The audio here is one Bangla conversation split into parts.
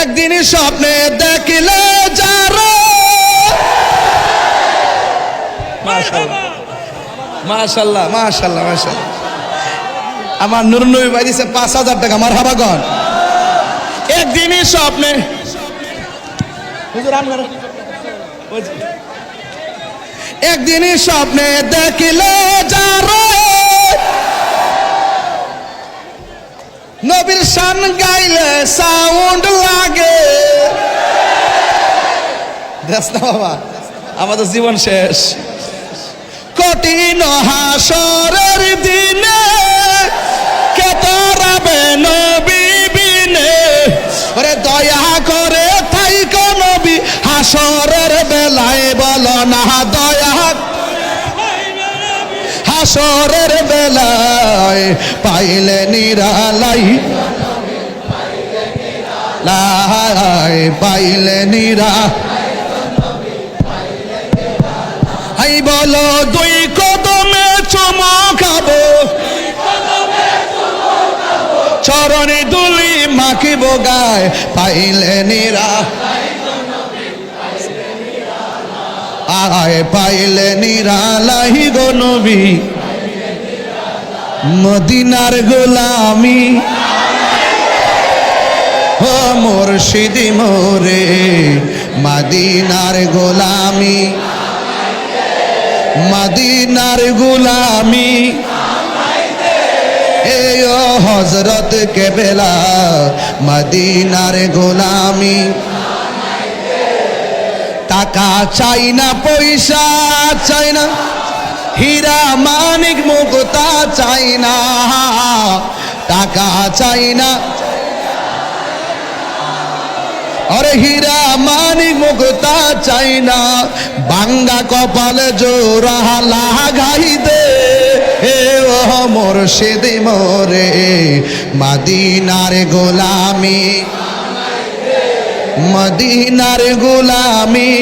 একদিনই স্বপ্নে দেখিলে মাশাল্লাহ মাশাল্লাহ মাশাল্লাহ আমার ভাই দিছে পাঁচ হাজার টাকা আমার হাবাগন একদিনই স্বপ্নে। একদিনই স্বপ্নে দেখিলে যার। নবীর শান গাইলে সাউন্ড না বাবা আমাদের জীবন শেষ। কঠিন হাসরের দিনে কে তরাবে নবী বিনে? ওরে দয়া করে তাই নবী, হাসরের বেলায় বলো না, দয়া হাসরের বেলায় পাইলে নিরালাই। লাই পাইলে নিরা বলো, দুই কদমে চুমো খাব। চরণে দুলি মাখিব গায়, পাইলে নিরা। আয়, পাইলে নিরালাহি গো নবী। মদিনার গোলামি। ও মুর্শিদি মোরে, মদিনার গোলামি। মদিনার গোলামি। হজরত কেবেলা, মদিনার গোলামি। টাকা চাই না, পয়সা চাই না। হীরা মানিক মুক্তা চাই না। টাকা চাই না আরে হীরা মানি মুক্তা চাই না। বাঙ্গা কপালে জোড়া লাগাই দে হে ও মোরশেদ মোরে, মাদিনার গোলামি। মদিনার গোলামি।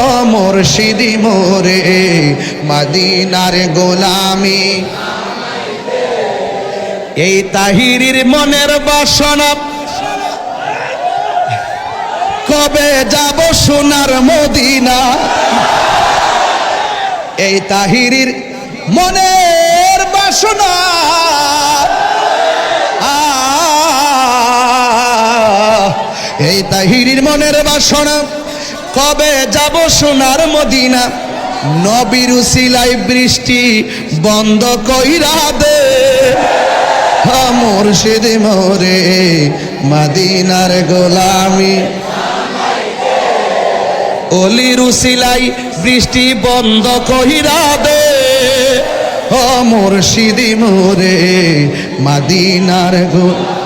ও মুর্শিদি মোরে, মদিনার গোলামি। এই তাহিরির মনের বাসনা কবে যাব সোনার মদিনা? এই তাহিরির মনের বাসনা। এই তাহিরির মনের বাসনা। কবে যাব সোনার মদিনা? নবীর সিলাই বৃষ্টি বন্ধ কইরা দে। মুর্শিদ মোরে, মদিনার গোলামি। অলি রুসিলাই বৃষ্টি বন্ধ কহিরা দে ও মুর্শিদি মোরে মাদিনার গোলামি